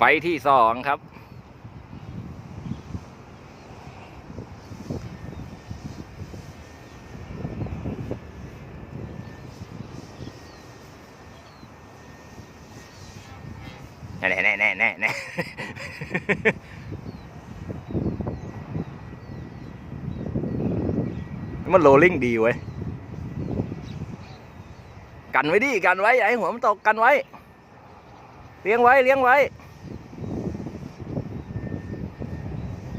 ไฟท์ที่สองครับ แน่แน่แน่แน่แน่มันโรลลิ่งดีเว้ย กันไว้ดิ กันไว้อย่าให้หัวมันตกกันไว้ เลี้ยงไว้ เลี้ยงไว้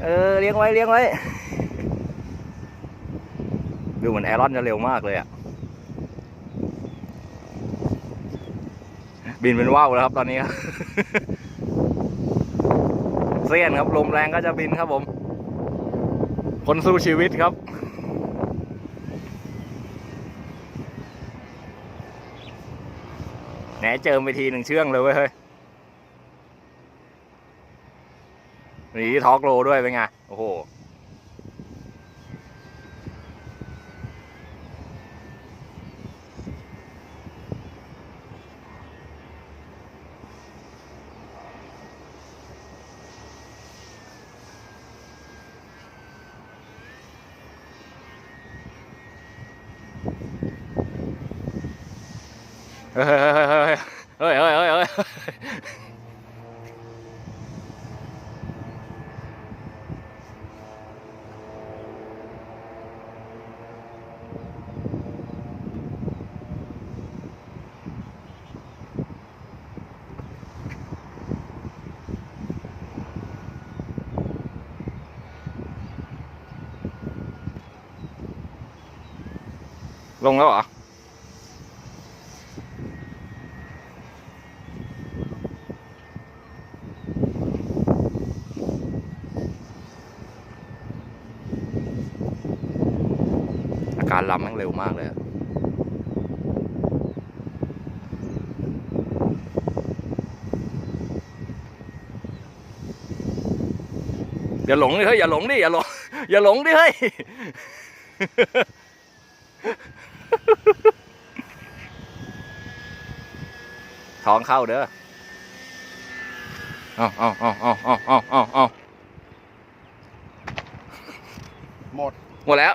เออเลี้ยงไว้เลี้ยงไว้ดูเหมือนแอรอนจะเร็วมากเลยอะบินเป็นว่าวแล้วครับตอนนี้ครับเสี้ยนครับลมแรงก็จะบินครับผม คนสู้ชีวิตครับ แหนเจิมไปทีหนึ่งเชื่องเลยเว้ยเฮ้ย หนีทอกโลด้วยเป็นไง โอ้โห เฮ้ยเฮ้ยเฮ้ยเฮ้ยเฮ้ยเฮ้ยเฮ้ยเฮ้ย ลงแล้วเหรอ อาการลำแม่งเร็วมากเลยอะอย่าหลงดิเฮ้ยอย่าหลงดิอย่าหลงอย่าหลงดิเฮ้ย ท้องเข้าเด้อ เอาเอาเอาเอาเอาเอาเอหมด หมดแล้ว